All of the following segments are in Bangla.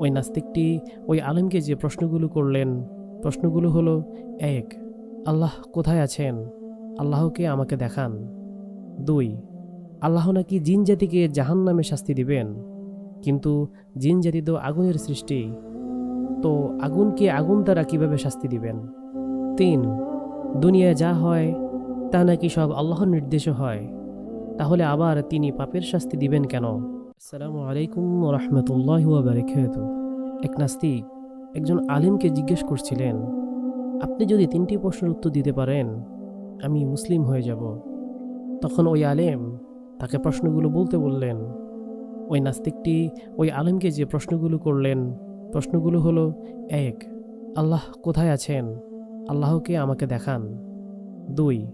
ওই নাস্তিকটি ওই আলেমকে যে প্রশ্নগুলো করলেন, প্রশ্নগুলো হলো, এক, আল্লাহ কোথায় আছেন? আল্লাহকে আমাকে দেখান। দুই, আল্লাহ নাকি জিন জাতিকে জাহান নামে শাস্তি দিবেন, কিন্তু জিন জাতি তো আগুনের সৃষ্টি, তো আগুনকে আগুন দ্বারা কীভাবে শাস্তি দিবেন? তিন, দুনিয়ায় যা হয়, তা নাকি সব আল্লাহর নির্দেশে হয়। তাহলে আবার তিনি পাপের শাস্তি দিবেন কেন? আসসালামু আলাইকুম রহমতুল্লাহ বারকাত এক নাস্তিক একজন আলিমকে জিজ্ঞেস করছিলেন, আপনি যদি তিনটি প্রশ্নের উত্তর দিতে পারেন, আমি মুসলিম হয়ে যাব। তখন ওই আলেম তাকে প্রশ্নগুলো বলতে বললেন। ওই নাস্তিকটি ওই আলেমকে যে প্রশ্নগুলো করলেন, প্রশ্নগুলো হলো, এক, আল্লাহ কোথায় আছেন? আল্লাহকে আমাকে দেখান। দুই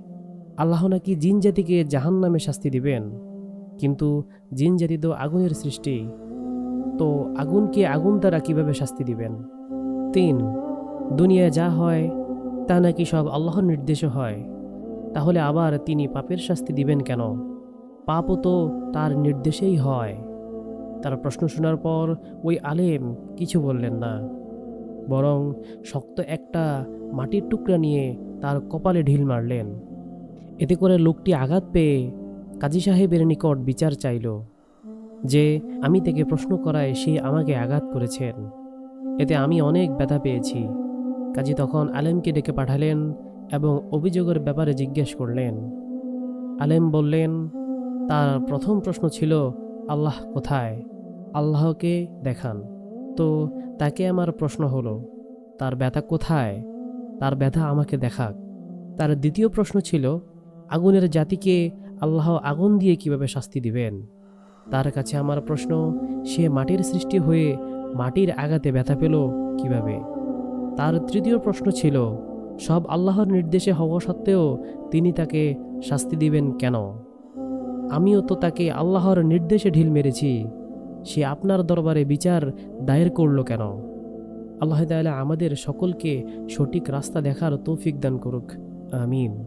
আল্লাহ নাকি জিন জাতিকে জাহান নামে শাস্তি দিবেন। কিন্তু জিন জাতি তো আগুনের সৃষ্টি। তো আগুনকে আগুন দ্বারা কীভাবে শাস্তি দিবেন? তিন, দুনিয়ায় যা হয়, তা নাকি সব আল্লাহর নির্দেশে হয়। তাহলে আবার তিনি পাপের শাস্তি দিবেন কেন? পাপও তো তার নির্দেশেই হয়। তার প্রশ্ন শোনার পর ওই আলেম কিছু বললেন না। বরং শক্ত একটা মাটির টুকরা নিয়ে তার কপালে ঢিল মারলেন। এতে করে লোকটি আঘাত পেয়ে কাজী সাহেবের নিকট বিচার চাইল যে, আমি তাকে প্রশ্ন করায় সে আমাকে আঘাত করেছেন। এতে আমি অনেক ব্যথা পেয়েছি। কাজী তখন আলেমকে ডেকে পাঠালেন এবং অভিযোগের ব্যাপারে জিজ্ঞেস করলেন। আলেম বললেন, তার প্রথম প্রশ্ন ছিল, আল্লাহ কোথায়? আল্লাহকে দেখান। তো তাকে আমার প্রশ্ন হলো, তার ব্যথা কোথায়? তার ব্যথা আমাকে দেখাক। তার দ্বিতীয় প্রশ্ন ছিল আগুনের জাতিকে আল্লাহ আগুন দিয়ে কীভাবে শাস্তি দিবেন? তার কাছে আমার প্রশ্ন, সে মাটির সৃষ্টি হয়ে মাটির আঘাতে ব্যথা পেল কীভাবে? তার তৃতীয় প্রশ্ন ছিল, সব আল্লাহর নির্দেশে হওয়া সত্ত্বেও তিনি তাকে শাস্তি দিবেন কেন? আমিও তো তাকে আল্লাহর নির্দেশে ঢিল মেরেছি। সে আপনার দরবারে বিচার দায়ের করল কেন? আল্লাহ তাআলা আমাদের সকলকে সঠিক রাস্তা দেখার তৌফিক দান করুক। আমিন।